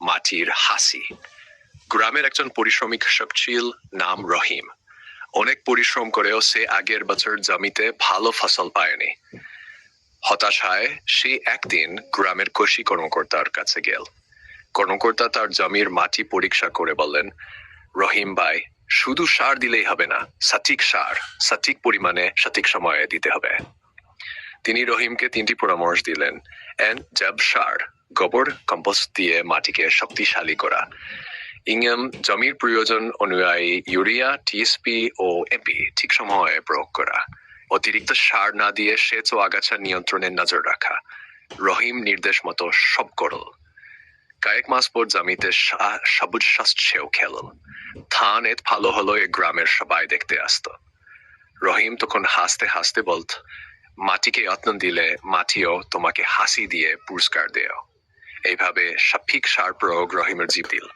মাটির হাসি। গ্রামের একজন পরিশ্রমিক ছিল নাম রহিম। অনেক পরিশ্রম করেও সে আগের বছর জমিতে ভালো ফসল পায়নি। হতাশায় সে একদিন গ্রামের কৃষি কর্মকর্তার কাছে গেল। কর্মকর্তা তার জমির মাটি পরীক্ষা করে বললেন, রহিম ভাই, শুধু সার দিলেই হবে না, সঠিক সার, সঠিক পরিমাণে সঠিক সময়ে দিতে হবে। তিনি রহিমকে তিনটি পরামর্শ দিলেন। এন, জব সার, গোবর, কম্পোস্ট দিয়ে মাটিকে শক্তিশালী করা। ইংএম, জমির প্রয়োজন অনুযায়ী ইউরিয়া, টিএসপি ও এপি ঠিক সময়ে প্রয়োগ করা। অতিরিক্ত সার না দিয়ে সেচ ও আগাছা নিয়ন্ত্রণে নজর রাখা। রহিম নির্দেশ মতো সব করল। কয়েক মাস পর জমিতে সবুজ শস্যেও খেল। ধান এত ভালো হলো এ গ্রামের সবাই দেখতে আসতো। রহিম তখন হাসতে হাসতে বলত মাটিকে যত্ন দিলে মাটিও তোমাকে হাসি দিয়ে পুরস্কার দেয়। এইভাবে সাপিক সার প্রয়োগ রহিমের জীব দিল।